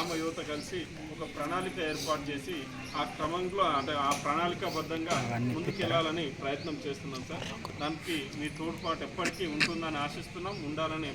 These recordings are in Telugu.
గ్రామ యువత కలిసి ఒక ప్రణాళిక ఏర్పాటు చేసి ఆ క్రమంలో అంటే ఆ ప్రణాళికాబద్ధంగా ముందుకెళ్ళాలని ప్రయత్నం చేస్తున్నాం సార్. దానికి మీ తోడ్పాటు ఎప్పటికీ ఉంటుందని ఆశిస్తున్నాం ఉండాలని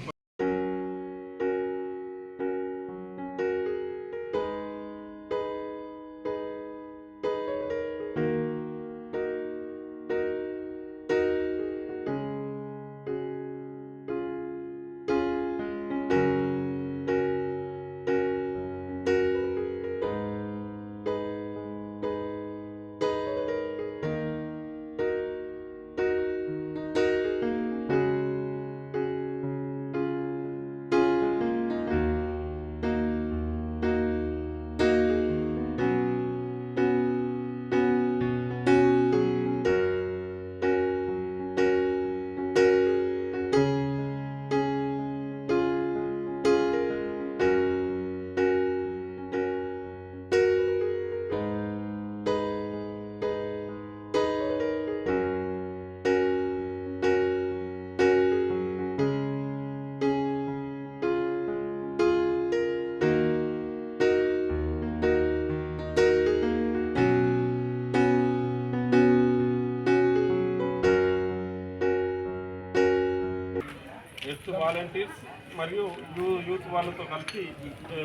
ఎప్ప- వాలంటీర్స్ మరియు యూ యూత్ వాళ్ళతో కలిసి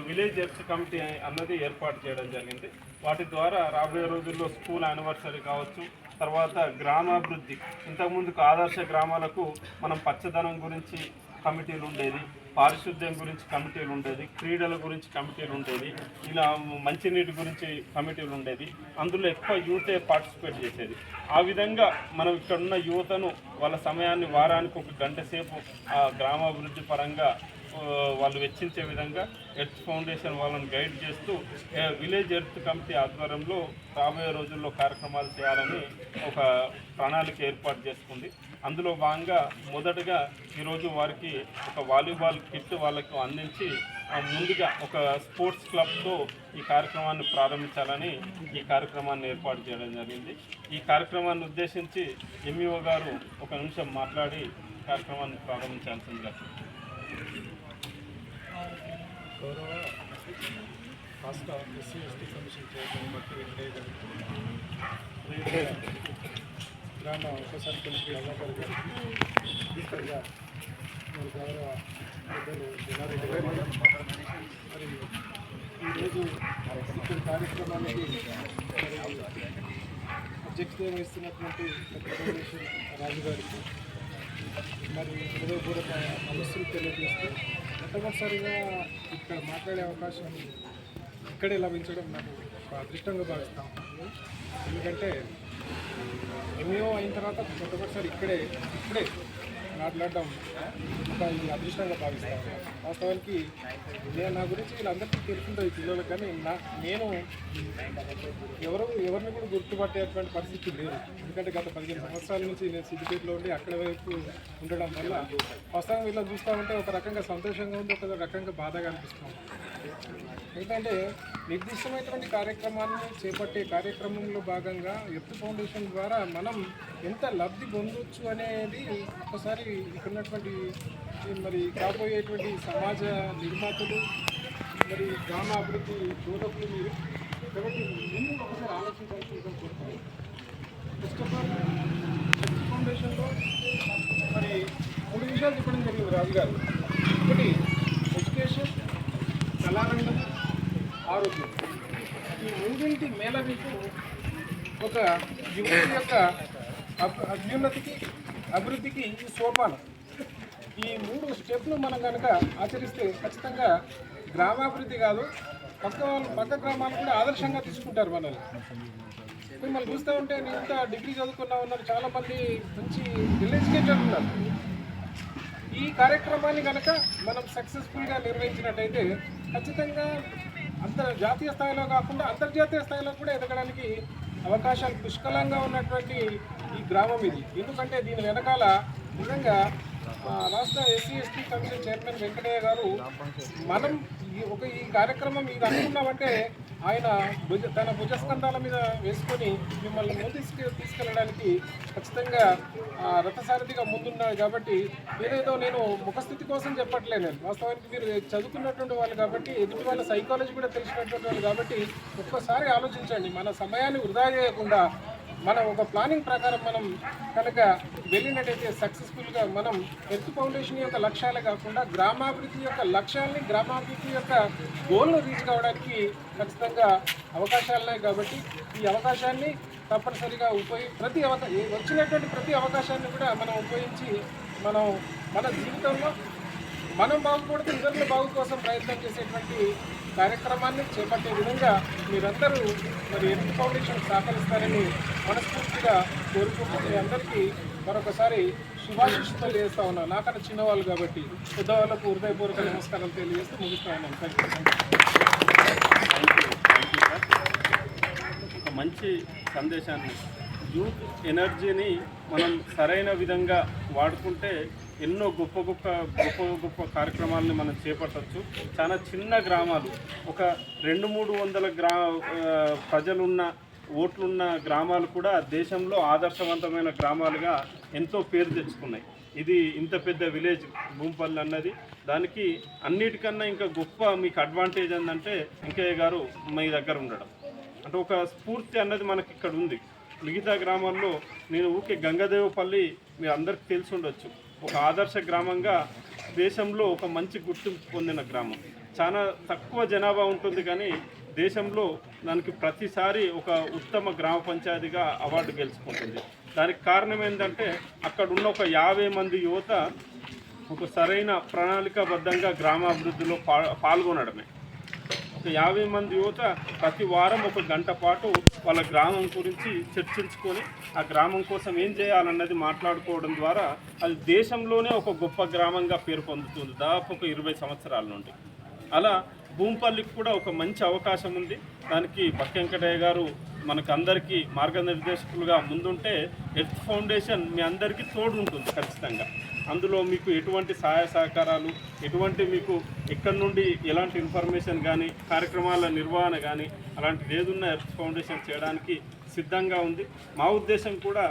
విలేజ్ ఎర్త్ కమిటీ అన్నది ఏర్పాటు చేయడం జరిగింది. వాటి ద్వారా రాబోయే రోజుల్లో స్కూల్ యానివర్సరీ కావచ్చు తర్వాత గ్రామాభివృద్ధి. ఇంతకుముందుకు ఆదర్శ గ్రామాలకు మనం పచ్చదనం గురించి కమిటీలు ఉండేది పారిశుద్ధ్యం గురించి కమిటీలు ఉండేది క్రీడల గురించి కమిటీలు ఉండేది ఇలా మంచినీటి గురించి కమిటీలు ఉండేది. అందులో ఎక్కువ యూతే పార్టిసిపేట్ చేసేది. ఆ విధంగా మనం ఇక్కడ ఉన్న యువతను వాళ్ళ సమయాన్ని వారానికి ఒక గంట సేపు ఆ గ్రామాభివృద్ధి పరంగా వాళ్ళు వెచ్చించే విధంగా ఎర్త్ ఫౌండేషన్ వాళ్ళని గైడ్ చేస్తూ విలేజ్ ఎర్త్ కమిటీ ఆధ్వర్యంలో రాబోయే రోజుల్లో కార్యక్రమాలు చేయాలని ఒక ప్రణాళిక ఏర్పాటు చేసుకుంది. అందులో భాగంగా మొదటగా ఈరోజు వారికి ఒక వాలీబాల్ కిట్ వాళ్ళకు అందించి ముందుగా ఒక స్పోర్ట్స్ క్లబ్తో ఈ కార్యక్రమాన్ని ప్రారంభించాలని ఈ కార్యక్రమాన్ని ఏర్పాటు చేయడం జరిగింది. ఈ కార్యక్రమాన్ని ఉద్దేశించి ఎంఈఓ గారు ఒక నిమిషం మాట్లాడి కార్యక్రమాన్ని ప్రారంభించాల్సిందిగా గౌరవ రాష్ట్ర ఎస్సీ ఎస్టీ కమిషన్ చైర్మన్ బట్టి గ్రామ ఉపసర్పంచ్ అమ్మగారు గారికి స్పీకర్గా మరి గౌరవ పెద్దలు జనారెడ్డి గారు మరి ఈరోజు ఇక్కడ కార్యక్రమానికి అధ్యక్షత వహిస్తున్నటువంటి ఫౌండేషన్ రాజు గారికి మరి హృదయపూర్వక నమస్సులు తెలియజేస్తూ మొట్టమొదటిసారిగా ఇక్కడ మాట్లాడే అవకాశం ఇక్కడే లభించడం నాకు అదృష్టంగా భావిస్తాం ఎందుకంటే ఎంఈఓ అయిన తర్వాత ఒకసారి ఇక్కడే ఇప్పుడే మాట్లాడడం ఒక ఈ అదృష్టంగా భావిస్తాను. వాస్తవానికి నేను నా గురించి వీళ్ళందరికీ తెలుసుంటుంది పిల్లలకు కానీ నా నేను ఎవరు ఎవరిని కూడా గుర్తుపట్టేటువంటి పరిస్థితి లేదు. ఎందుకంటే గత పదిహేను సంవత్సరాల నుంచి నేను సిద్దిపేటలో ఉండి అక్కడ వైపు ఉండడం వల్ల వాస్తవం ఇలా చూస్తూ ఉంటే ఒక రకంగా సంతోషంగా ఉంది ఒక రకంగా బాధగా అనిపిస్తుంది. ఎందుకంటే నిర్దిష్టమైనటువంటి కార్యక్రమాన్ని చేపట్టే కార్యక్రమంలో భాగంగా ఎత్తు ఫౌండేషన్ ద్వారా మనం ఎంత లబ్ధి పొందొచ్చు అనేది ఒకసారి ఇక్కడ ఉన్నటువంటి మరి కాబోయేటువంటి సమాజ నిర్మాతలు మరి గ్రామ అభివృద్ధి బోధకులు మీరు కాబట్టి ముందు ఒకసారి ఆలోచించాల్సి కోరుతాను ఫస్ట్ ఆఫ్ ఆల్ ఫౌండేషన్లో మరి మూడు విషయాలు చెప్పడం జరిగింది రాజు గారు. ఒకటి ఎడ్యుకేషన్ కళారంగం ఆరోగ్యం. ఈ మూడింటి మేళవింపు ఒక యువతి యొక్క అభ్- అభ్యున్నతికి అభివృద్ధికి ఈ సోపానం. ఈ మూడు స్టెప్లు మనం కనుక ఆచరిస్తే ఖచ్చితంగా గ్రామాభివృద్ధి కాదు పక్క వాళ్ళు పక్క గ్రామాలు కూడా ఆదర్శంగా తీసుకుంటారు మనల్ని. ఇప్పుడు మనం చూస్తూ ఉంటే నేను ఇంత డిగ్రీ చదువుకున్నా ఉన్నారు చాలామంది మంచి వెల్ ఎడ్యుకేటెడ్ ఉన్నారు. ఈ కార్యక్రమాన్ని కనుక మనం సక్సెస్ఫుల్గా నిర్వహించినట్టయితే ఖచ్చితంగా అంతర్ జాతీయ స్థాయిలో కాకుండా అంతర్జాతీయ స్థాయిలో కూడా ఎదగడానికి అవకాశాలు పుష్కలంగా ఉన్నటువంటి ఈ గ్రామం ఇది. ఎందుకంటే దీని వెనకాల నిజంగా రాష్ట్ర SC ST commission chairman Venkataiah garu మనం ఈ ఒక ఈ కార్యక్రమం ఇది అనుకున్నామంటే ఆయన భుజ తన భుజస్కంధాల మీద వేసుకొని మిమ్మల్ని ముందు తీసుకెళ్ళడానికి ఖచ్చితంగా రథసారథిగా ముందున్నాడు కాబట్టి ఏదేదో నేను ముఖస్థితి కోసం చెప్పట్లేదు నేను. వాస్తవానికి మీరు చదువుకున్నటువంటి వాళ్ళు కాబట్టి ఎదుటి వాళ్ళ సైకాలజీ కూడా తెలిసినటువంటి వాళ్ళు కాబట్టి ఒక్కసారి ఆలోచించండి. మన సమయాన్ని వృధా చేయకుండా మనం ఒక ప్లానింగ్ ప్రకారం మనం కనుక వెళ్ళినట్టయితే సక్సెస్ఫుల్గా మనం హెల్త్ ఫౌండేషన్ యొక్క లక్ష్యాలే కాకుండా గ్రామాభివృద్ధి యొక్క లక్ష్యాలని గ్రామాభివృద్ధి యొక్క గోల్ను రీచ్ కావడానికి ఖచ్చితంగా అవకాశాలు ఉన్నాయి కాబట్టి ఈ అవకాశాన్ని తప్పనిసరిగా ఉపయోగి ప్రతి అవకా వచ్చినటువంటి ప్రతి అవకాశాన్ని కూడా మనం ఉపయోగించి మనం మన జీవితంలో మనం బాగుపడితే ఇతరుల బాగు కోసం ప్రయత్నం చేసేటువంటి కార్యక్రమాన్ని చేపట్టే విధంగా మీరందరూ మరి ఎర్త్ ఫౌండేషన్ సహకరిస్తారని మనస్ఫూర్తిగా కోరుకుంటూ మీ అందరికీ మరొకసారి శుభాశిష్ తెలియజేస్తా ఉన్నాను నాకన్నా చిన్నవాళ్ళు కాబట్టి పెద్దవాళ్ళకు హృదయపూర్వక నమస్కారం తెలియజేస్తూ ముగిస్తా ఉన్నాను. థ్యాంక్ యూ మంచి సందేశాన్ని యూత్ ఎనర్జీని మనం సరైన విధంగా వాడుకుంటే ఎన్నో గొప్ప గొప్ప గొప్ప గొప్ప కార్యక్రమాలని మనం చేపట్టచ్చు. చాలా చిన్న గ్రామాలు ఒక రెండు మూడు వందల గ్రా ప్రజలున్న ఓట్లున్న గ్రామాలు కూడా దేశంలో ఆదర్శవంతమైన గ్రామాలుగా ఎంతో పేరు తెచ్చుకున్నాయి. ఇది ఇంత పెద్ద విలేజ్ భూంపల్లి అన్నది. దానికి అన్నిటికన్నా ఇంకా గొప్ప మీకు అడ్వాంటేజ్ ఏంటంటే వెంకయ్య గారు మీ దగ్గర ఉండడం. అంటే ఒక స్ఫూర్తి అన్నది మనకి ఇక్కడ ఉంది. మిగతా గ్రామాల్లో నేను ఊకే గంగదేవపల్లి మీ అందరికి తెలిసి ఉండొచ్చు. ఒక ఆదర్శ గ్రామంగా దేశంలో ఒక మంచి గుర్తింపు పొందిన గ్రామం. చాలా తక్కువ జనాభా ఉంటుంది కానీ దేశంలో దానికి ప్రతిసారి ఒక ఉత్తమ గ్రామ పంచాయతీగా అవార్డు గెలుచుకుంటుంది. దానికి కారణం ఏంటంటే అక్కడ ఉన్న ఒక యాభై మంది యువత ఒక సరైన ప్రణాళికాబద్ధంగా గ్రామాభివృద్ధిలో పా పాల్గొనడమే. ఒక యాభై మంది యువత ప్రతి వారం ఒక గంట పాటు వాళ్ళ గ్రామం గురించి చర్చించుకొని ఆ గ్రామం కోసం ఏం చేయాలన్నది మాట్లాడుకోవడం ద్వారా అది దేశంలోనే ఒక గొప్ప గ్రామంగా పేరు పొందుతుంది దాదాపు ఒక ఇరవై సంవత్సరాల నుండి. అలా భూంపల్లికి కూడా ఒక మంచి అవకాశం ఉంది. దానికి బక్కెంకటయ్య గారు మనకు అందరికీ మార్గనిర్దేశకులుగా ముందుంటే ఎర్త్ ఫౌండేషన్ మీ అందరికీ తోడు ఉంటుంది ఖచ్చితంగా. అందులో మీకు ఎటువంటి సహాయ సహకారాలు ఎటువంటి మీకు ఎక్కడి నుండి ఎలాంటి ఇన్ఫర్మేషన్ కానీ కార్యక్రమాల నిర్వహణ కానీ అలాంటిది ఏదున్నా ఎర్త్ ఫౌండేషన్ చేయడానికి సిద్ధంగా ఉంది. మా ఉద్దేశం కూడా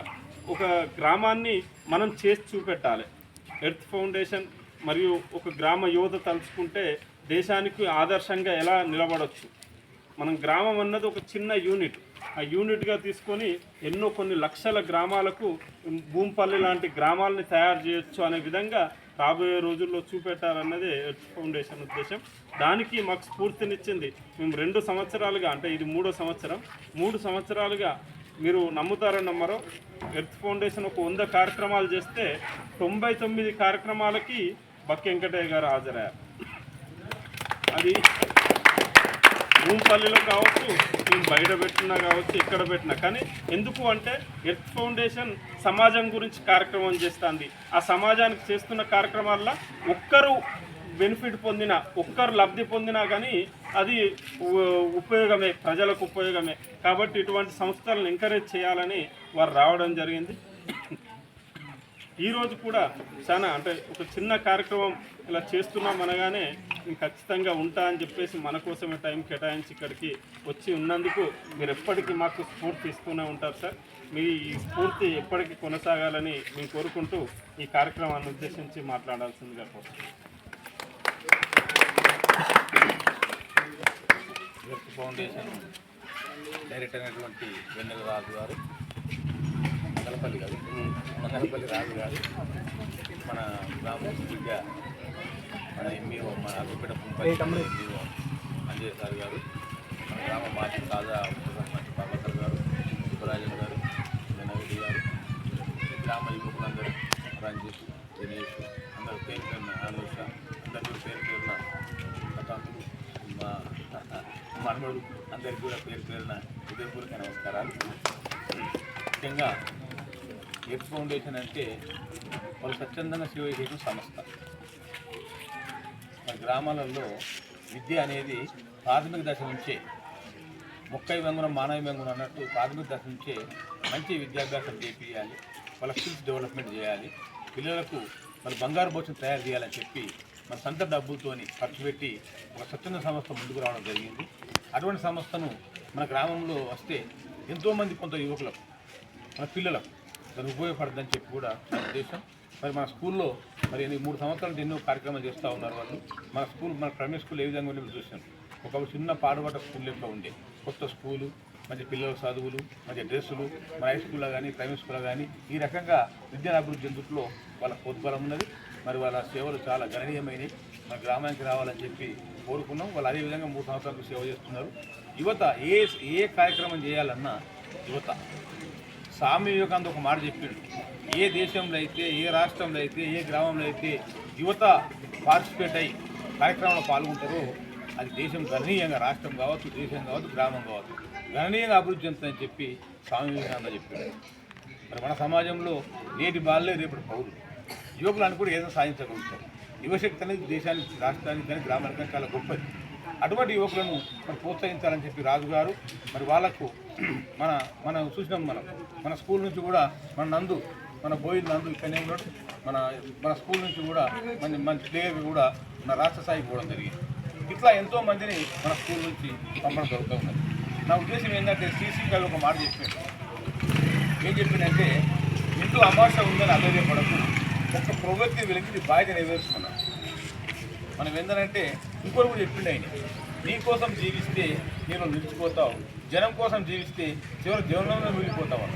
ఒక గ్రామాన్ని మనం చేసి చూపెట్టాలి. ఎర్త్ ఫౌండేషన్ మరియు ఒక గ్రామ యువత తలుచుకుంటే దేశానికి ఆదర్శంగా ఎలా నిలబడవచ్చు మనం గ్రామం అన్నది ఒక చిన్న యూనిట్. యూనిట్గా తీసుకొని ఎన్నో కొన్ని లక్షల గ్రామాలకు భూంపల్లి లాంటి గ్రామాలని తయారు చేయొచ్చు అనే విధంగా రాబోయే రోజుల్లో చూపెట్టాలన్నదే ఎర్త్ ఫౌండేషన్ ఉద్దేశం. దానికి మాకు స్ఫూర్తినిచ్చింది. మేము రెండు సంవత్సరాలుగా అంటే ఇది మూడో సంవత్సరం మూడు సంవత్సరాలుగా మీరు నమ్ముతారని నమ్మరు. ఎర్త్ ఫౌండేషన్ ఒక వంద కార్యక్రమాలు చేస్తే తొంభై తొమ్మిది కార్యక్రమాలకి బక్క వెంకటయ్య గారు హాజరయ్యారు. అది భూంపల్లిలో కావచ్చు మేము బయట పెట్టినా కావచ్చు ఎక్కడ పెట్టినా. కానీ ఎందుకు అంటే ఎర్త్ ఫౌండేషన్ సమాజం గురించి కార్యక్రమం చేస్తుంది. ఆ సమాజానికి చేస్తున్న కార్యక్రమాల్లో ఒక్కరు బెనిఫిట్ పొందిన ఒక్కరు లబ్ధి పొందినా కానీ అది ఉపయోగమే ప్రజలకు ఉపయోగమే. కాబట్టి ఇటువంటి సంస్థలను ఎంకరేజ్ చేయాలని వారు రావడం జరిగింది. ఈరోజు కూడా చాలా అంటే ఒక చిన్న కార్యక్రమం ఇలా చేస్తున్నాం అనగానే నేను ఖచ్చితంగా ఉంటా అని చెప్పేసి మన కోసమే టైం కేటాయించి ఇక్కడికి వచ్చి ఉన్నందుకు మీరు ఎప్పటికీ మాకు స్ఫూర్తి ఇస్తూనే ఉంటారు సార్. మీ ఈ స్ఫూర్తి ఎప్పటికీ కొనసాగాలని మేము కోరుకుంటూ ఈ కార్యక్రమాన్ని ఉద్దేశించి మాట్లాడాల్సిందిగా కోరుతున్నాను ఫౌండేషన్ డైరెక్టర్ అయినటువంటి వెన్నెల రాజు గారు మంగళపల్లి గారు మంగళపల్లి రాజు గారు మన గ్రామ విద్య మన ఎంఈఓ మన అగ్గిపేట పుంపల్లి ఎంఈఓ అంజయ్ సార్ గారు మన గ్రామ మాజీ తాజా ఉపసర్పంచ్ ప్రభాకర్ గారు శివరాజన్ గారు జనవిధి గారు గ్రామ యువకులందరూ రంజిత్ దినేష్ అందరూ పేరు పేరున అనుష అందరూ పేరు పేరున ప్రతాంతులు మా మనవడు అందరికీ కూడా పేరు పేరున హృదయపూర్వక నమస్కారాలు. ముఖ్యంగా ఎట్ ఫౌండేషన్ అంటే వాళ్ళు స్వచ్ఛందంగా సేవ చేసిన సంస్థ. మన గ్రామాలలో విద్య అనేది ప్రాథమిక దశ నుంచే మొక్కై వెంగున మానవ వెంగున అన్నట్టు ప్రాథమిక దశ నుంచే మంచి విద్యాభ్యాసం చేపియాలి వాళ్ళ స్కిల్స్ డెవలప్మెంట్ చేయాలి పిల్లలకు మన బంగారు భవిష్యత్తు తయారు చేయాలని చెప్పి మన సొంత డబ్బులతోని ఖర్చు పెట్టి ఒక స్వచ్ఛంద సంస్థ ముందుకు రావడం జరిగింది. అటువంటి సంస్థను మన గ్రామంలో వస్తే ఎంతోమంది కొంత యువకులకు మన పిల్లలకు దాన్ని ఉపయోగపడదని చెప్పి కూడా నా ఉద్దేశం. మరి మన స్కూల్లో మరి ఎన్ని- మూడు సంవత్సరాలు ఎన్నో కార్యక్రమాలు చేస్తూ ఉన్నారు వాళ్ళు. మన స్కూల్ మన ప్రైమరీ స్కూల్ ఏ విధంగా ఉండేది చూసాం ఒక చిన్న పాడుబడ్డ స్కూల్ లెక్క ఉండే. కొత్త స్కూలు మంచి పిల్లల చదువులు మంచి డ్రెస్సులు మన హై స్కూల్లో కానీ ప్రైమరీ స్కూల్లో కానీ ఈ రకంగా విద్యా అభివృద్ధి చెందుట్లో వాళ్ళ ప్రోద్బలం ఉన్నది. మరి వాళ్ళ సేవలు చాలా గణనీయమైనవి మన గ్రామానికి రావాలని చెప్పి కోరుకున్నాం. వాళ్ళు అదే విధంగా మూడు సంవత్సరాలకు సేవ చేస్తున్నారు. యువత ఏ ఏ కార్యక్రమం చేయాలన్నా యువత స్వామి వివేకానంద ఒక మాట చెప్పిండు. ఏ దేశంలో అయితే ఏ రాష్ట్రంలో అయితే ఏ గ్రామంలో అయితే యువత పార్టిసిపేట్ అయ్యి కార్యక్రమంలో పాల్గొంటారో అది దేశం గణనీయంగా రాష్ట్రం కావచ్చు దేశం కావచ్చు గ్రామం కావచ్చు గణనీయంగా అభివృద్ధి చెందుతుందని చెప్పి స్వామి వివేకానంద చెప్పాడు. మరి మన సమాజంలో నేటి బాలలే రేపటి పౌరులు. యువకులు అని కూడా ఏదో సాధించగలుగుతారు. యువశక్తి అనేది దేశానికి రాష్ట్రానికి కానీ గ్రామానికి కానీ చాలా గొప్పది. అటువంటి యువకులను మరి ప్రోత్సహించాలని చెప్పి రాజుగారు మరి వాళ్ళకు మన మనం చూసినాం మనం. మన స్కూల్ నుంచి కూడా మన నందు మన బోయి నందు ఇక్కడనే ఉన్నాడు. మన మన స్కూల్ నుంచి కూడా మన మంచి ప్లేయర్ కూడా మన రాష్ట్ర స్థాయికి పోవడం జరిగింది. ఇట్లా ఎంతో మందిని మన స్కూల్ నుంచి పంపడం జరుగుతూ ఉన్నది. నా ఉద్దేశం ఏంటంటే సీసీ గారు ఒక మాట చెప్పాడు ఏం చెప్పిందంటే ఇంట్లో అమాస ఉందని అధైర్యపడకు ఒక ప్రవృత్తి వెలిగి బాధ్యత నెరవేర్చుకున్నాను మనం ఏంటంటే ఇంకోటి కూడా చెప్పిండు ఆయన నీకోసం జీవిస్తే నేను నిలిచిపోతావు. జనం కోసం జీవిస్తే చివరి జీవనంలో మిగిలిపోతావు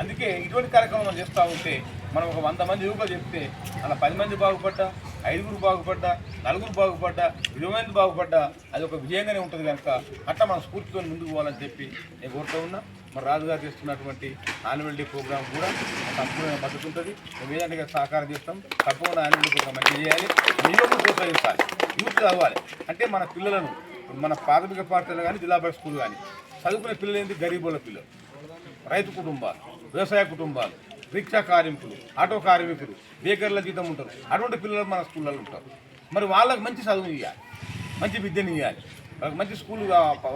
అందుకే ఇటువంటి కార్యక్రమం మనం చేస్తూ ఉంటే మనం ఒక వంద మంది యువకులు చెప్తే అలా పది మంది బాగుపడ్డా ఐదుగురు బాగుపడ్డా నలుగురు బాగుపడ్డా ఇరవై మంది బాగుపడ్డా అది ఒక విజయంగానే ఉంటుంది కనుక అట్లా మనం స్ఫూర్తితో ముందుకు పోవాలని చెప్పి నేను కోరుతూ ఉన్నా. మరి రాజుగారు చేస్తున్నటువంటి ఆన్యువల్ డే ప్రోగ్రామ్ కూడా సంపూర్ణ మద్దతు ఉంటుంది. మేము ఏదంటే సహకారం చేస్తాం. తప్పకుండా ఆన్యువల్ డే ప్రోగ్రామ్ మంచి చేయాలి. యువకులు ప్రోత్సహించాలి. యూత్ చదవాలి అంటే మన పిల్లలను మన ప్రాథమిక పాఠశాల కానీ జిల్లా పరిషత్ స్కూల్ కానీ చదువుకునే పిల్లలు ఏంటి గరీబుల పిల్లలు. రైతు కుటుంబాలు వ్యవసాయ కుటుంబాలు రిక్షా కార్మికులు ఆటో కార్మికులు బేకర్ల జీతం ఉంటారు. అటువంటి పిల్లలు మన స్కూళ్ళలో ఉంటారు. మరి వాళ్ళకి మంచి చదువు ఇవ్వాలి మంచి విద్యను ఇవ్వాలి మంచి స్కూల్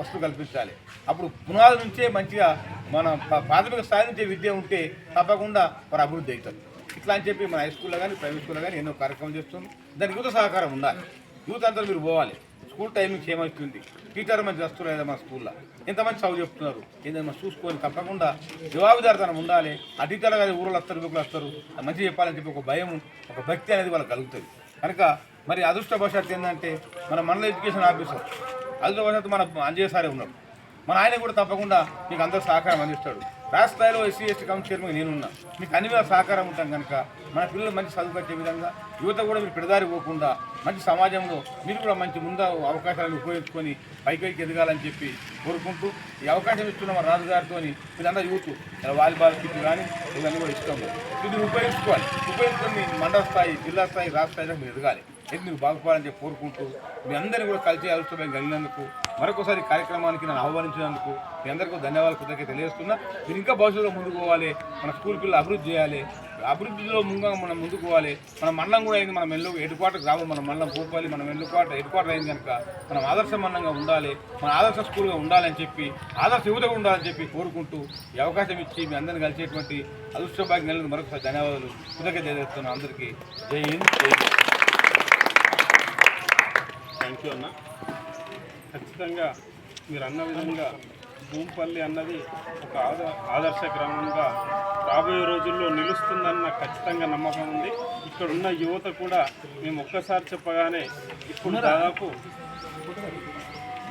వస్తువు కల్పించాలి. అప్పుడు పునాది నుంచే మంచిగా మన ప్రాథమిక స్థాయి నుంచే విద్య ఉంటే తప్పకుండా మరి అభివృద్ధి అవుతుంది. ఇట్లా అని చెప్పి మన హై స్కూల్లో కానీ ప్రైవేట్ స్కూల్లో కానీ ఎన్నో కార్యక్రమాలు చేస్తున్నాం. దానికి యువత సహకారం ఉండాలి. యూత్ అంతా మీరు పోవాలి. స్కూల్ టైమింగ్స్ ఏమవుతుంది? టీచర్ మంచి వస్తున్నారు మా స్కూల్లో? ఎంతమంది చదువు చెప్తున్నారు? ఏదైనా చూసుకొని తప్పకుండా జవాబుదారితనం ఉండాలి. ఆ టీచర్లు కానీ ఊళ్ళో వస్తారు యువకులు వస్తారు. మంచి మంచిగా చెప్పాలని చెప్పి ఒక భయం ఒక భక్తి అనేది వాళ్ళకి కలుగుతుంది. కనుక మరి అదృష్టవశాత్తు ఏంటంటే మన మండల ఎడ్యుకేషన్ ఆఫీసర్ అదృష్టవశాత్తు మన అంజయ్య సారే మన ఆయన కూడా తప్పకుండా మీకు అందరూ సహకారం అందిస్తాడు. రాష్ట్ర స్థాయిలో ఎస్సీ ఎస్టీ కౌన్సిల్ చైర్మన్ నేనున్నా మీకు అన్ని వేళ సహకారం ఉంటాం కనుక మన పిల్లలు మంచి చదువుకొచ్చే విధంగా యువత కూడా మీరు పెడదారి పోకుండా మంచి సమాజంలో మీరు కూడా మంచి ముందు అవకాశాలను ఉపయోగించుకొని పైకి ఎదగాలని చెప్పి కోరుకుంటూ ఈ అవకాశం ఇస్తున్న మన రాజుగారితో మీరందరూ యూత్ వాలీబాల్ కిట్ కానీ ఇవన్నీ కూడా ఇష్టం ఇది ఉపయోగించుకోవాలి. ఉపయోగించుకొని మండల స్థాయి జిల్లా స్థాయి రాష్ట్ర స్థాయిలో మీరు ఎదగాలి. ఇది మీరు బాగుపడాలని చెప్పి కోరుకుంటూ మీ అందరినీ కూడా కలిసి అదృష్టం కలిగినందుకు మరొకసారి కార్యక్రమానికి నన్ను ఆహ్వానించినందుకు మీ అందరికీ ధన్యవాదాలు కృతజ్ఞత తెలియజేస్తున్నా. మీరు ఇంకా భవిష్యత్తులో ముందుకు పోవాలి మన స్కూల్ పిల్లలు అభివృద్ధి చేయాలి అభివృద్ధిలో ముందుగా మనం ముందుకు పోవాలి. మన మండలం కూడా అయింది మనం ఎల్లు ఎటుపాటు గ్రామం మన మండలం పోపాలి మనం ఎల్లుకోట ఎటుపాటు అయింది కనుక మనం ఆదర్శ మండంగా ఉండాలి మన ఆదర్శ స్కూల్గా ఉండాలని చెప్పి ఆదర్శ యువతగా ఉండాలని చెప్పి కోరుకుంటూ ఈ అవకాశం ఇచ్చి మీ అందరిని కలిసేటువంటి అదృష్టభాగ్యం నెలకు మరొకసారి ధన్యవాదాలు కృతజ్ఞత తెలియజేస్తున్నాను అందరికీ. జై హింద్ జై హింద్ థ్యాంక్ యూ అన్న. ఖచ్చితంగా మీరు అన్న విధంగా భూంపల్లి అన్నది ఒక ఆదర్ ఆదర్శ గ్రామంగా రాబోయే రోజుల్లో నిలుస్తుందన్న ఖచ్చితంగా నమ్మకం ఉంది. ఇక్కడ ఉన్న యువత కూడా మేము ఒక్కసారి చెప్పగానే ఇప్పుడు దాదాపు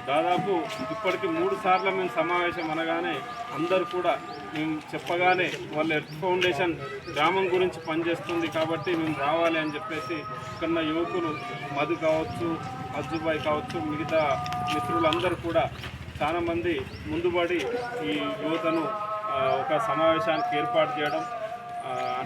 దాదాపు ఇప్పటికి మూడు సార్లు మేము సమావేశం అనగానే అందరూ కూడా మేము చెప్పగానే వాళ్ళ ఎర్త్ ఫౌండేషన్ గ్రామం గురించి పనిచేస్తుంది కాబట్టి మేము రావాలి అని చెప్పేసి ఇక్కడ యువకులు మధు కావచ్చు అజ్జుబాయ్ కావచ్చు మిగతా మిత్రులందరూ కూడా చాలామంది ముందుబడి ఈ యువతను ఒక సమావేశానికి ఏర్పాటు చేయడం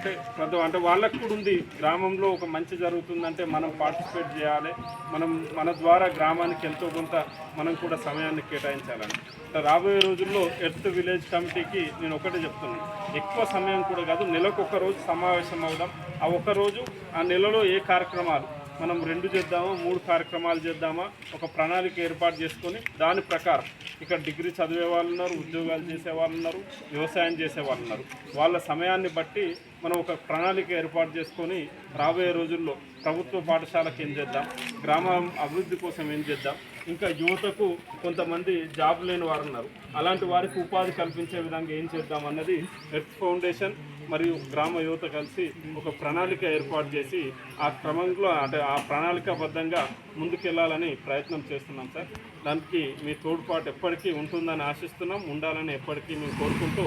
అంటే ప్రతి అంటే వాళ్ళకు కూడా ఉంది. గ్రామంలో ఒక మంచి జరుగుతుందంటే మనం పార్టిసిపేట్ చేయాలి. మనం మన ద్వారా గ్రామానికి ఎంతో కొంత మనం కూడా సమయాన్ని కేటాయించాలని. రాబోయే రోజుల్లో ఎర్త్ విలేజ్ కమిటీకి నేను ఒకటే చెప్తున్నాను. ఎక్కువ సమయం కూడా కాదు నెలకు ఒక రోజు సమావేశం అవుదాం. ఆ ఒక్క రోజు ఆ నెలలో ఏ కార్యక్రమాలు మనం రెండు చేద్దామా మూడు కార్యక్రమాలు చేద్దామా ఒక ప్రణాళిక ఏర్పాటు చేసుకొని దాని ప్రకారం ఇక్కడ డిగ్రీ చదివే వాళ్ళు ఉన్నారు ఉద్యోగాలు చేసే వాళ్ళు ఉన్నారు వ్యవసాయం చేసే వాళ్ళు ఉన్నారు. వాళ్ళ సమయాన్ని బట్టి మనం ఒక ప్రణాళిక ఏర్పాటు చేసుకొని రాబోయే రోజుల్లో ప్రభుత్వ పాఠశాలకు ఏం చేద్దాం గ్రామ అభివృద్ధి కోసం ఏం చేద్దాం ఇంకా యువతకు కొంతమంది జాబ్ లేని వారు ఉన్నారు. అలాంటి వారికి ఉపాధి కల్పించే విధంగా ఏం చేద్దాం అన్నది ఎర్త్ ఫౌండేషన్ మరియు గ్రామ యువత కలిసి ఒక ప్రణాళిక ఏర్పాటు చేసి ఆ క్రమంలో అంటే ఆ ప్రణాళికాబద్ధంగా ముందుకెళ్ళాలని ప్రయత్నం చేస్తున్నాం సార్. దానికి మీ తోడ్పాటు ఎప్పటికీ ఉంటుందని ఆశిస్తున్నాం. ఉండాలని ఎప్పటికీ మేము కోరుకుంటూ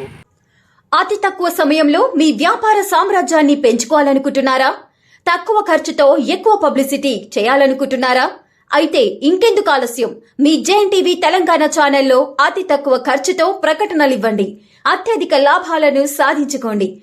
అతి తక్కువ సమయంలో మీ వ్యాపార సామ్రాజ్యాన్ని పెంచుకోవాలనుకుంటున్నారా? తక్కువ ఖర్చుతో ఎక్కువ పబ్లిసిటీ చేయాలనుకుంటున్నారా? అయితే ఇంకెందుకు ఆలస్యం. మీ జేఎన్ టీవీ తెలంగాణ ఛానల్లో అతి తక్కువ ఖర్చుతో ప్రకటనలివ్వండి. అత్యధిక లాభాలను సాధించుకోండి.